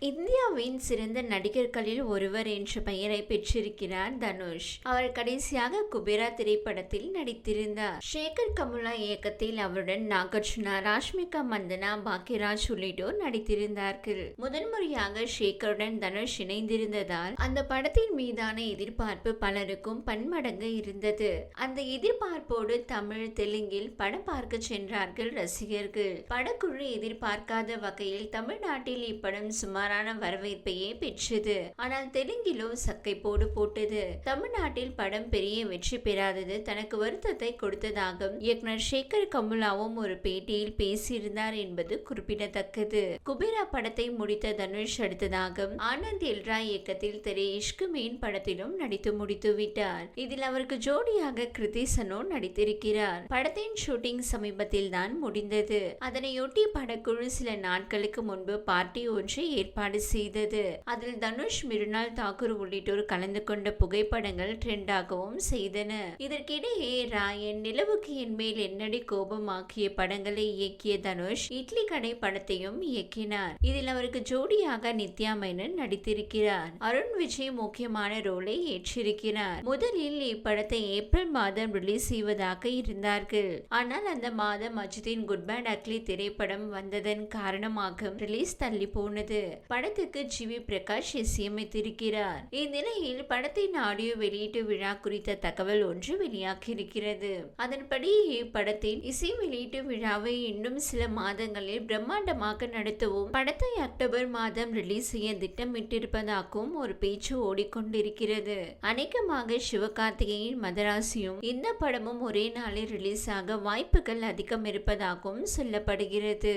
இந்தியாவின் சிறந்த நடிகர்களில் ஒருவர் என்ற பெயரை பெற்றிருக்கிறார் தனுஷ். அவர் கடைசியாக குபேரா திரைப்படத்தில் நடித்திருந்தார். சேகர் கமுலா இயக்கத்தில் அவருடன் நாகார்ஜுனா ராஷ்மிகா மந்தனா பாக்யராஜ் உள்ளிட்டோர் நடித்திருந்தார்கள். முதன்முறையாக சேகருடன் தனுஷ் இணைந்திருந்ததால் அந்த படத்தின் மீதான எதிர்பார்ப்பு பலருக்கும் பன்மடங்கு இருந்தது. அந்த எதிர்பார்ப்போடு தமிழ் தெலுங்கில் படம் பார்க்க சென்றார்கள் ரசிகர்கள். படக்குழு எதிர்பார்க்காத வகையில் தமிழ்நாட்டில் இப்படம் சுமார் சுமாரான வரவேற்பையே பெற்றது. ஆனால் தெலுங்கிலோ சக்கை போடு போட்டது. தமிழ்நாட்டில் படம் பெரிய வெற்றி பெறாதது தனக்கு வருத்தத்தை கொடுத்ததாக இயக்குனர் சேகர் கமுலாவும் ஒரு பேட்டியில் பேசியிருந்தார் என்பது குறிப்பிடத்தக்கது. குபேரா படத்தை முடித்த தனுஷ் அடுத்ததாக ஆனந்த் எல்ரா இயக்கத்தில் திரு இஷ்கு மீன் படத்திலும் நடித்து முடித்து விட்டார். இதில் அவருக்கு ஜோடியாக கிருதிசனோ நடித்திருக்கிறார். படத்தின் ஷூட்டிங் சமீபத்தில் தான் முடிந்தது. அதனையொட்டி படக்குழு சில நாட்களுக்கு முன்பு பார்ட்டி ஒன்றை ஏற்பாடு செய்தது. அதில் தனுஷ் மிருனால் தாக்கூர் உள்ளிட்டோர் கலந்து கொண்ட புகைப்படங்கள் ட்ரெண்டாகவும் செய்தன. இதற்கிடையே ராயன் நிலவுக்கு என் மேல் என்னடி கோபமாக்கிய படங்களை இயக்கிய தனுஷ் இட்லி கடை படத்தையும் இயக்கினார். இதில் அவருக்கு ஜோடியாக நித்யா மேனன் நடித்திருக்கிறார். அருண் விஜய் முக்கியமான ரோலை ஏற்றிருக்கிறார். முதலில் இப்படத்தை ஏப்ரல் மாதம் ரிலீஸ் செய்வதாக இருந்தார்கள். ஆனால் அந்த மாதம் அஜித்தின் குட் பேட் அக்லி திரைப்படம் வந்ததன் காரணமாக ரிலீஸ் தள்ளி போனது. படத்துக்கு ஜி வி பிரகாஷ் இசையமைத்திருக்கிறார். இந்நிலையில் படத்தின் ஆடியோ வெளியீட்டு விழா குறித்த தகவல் ஒன்று வெளியாகியிருக்கிறது. அதன்படி இப்படத்தின் இசை வெளியீட்டு விழாவை இன்னும் சில மாதங்களில் பிரம்மாண்டமாக நடத்தவும் படத்தை அக்டோபர் மாதம் ரிலீஸ் செய்ய திட்டமிட்டிருப்பதாகவும் ஒரு பேச்சு ஓடிக்கொண்டிருக்கிறது. அநேகமாக சிவகார்த்திகேயன் மதராசியும் இந்த படமும் ஒரே நாளில் ரிலீஸ் ஆக வாய்ப்புகள் அதிகம் இருப்பதாகவும் சொல்லப்படுகிறது.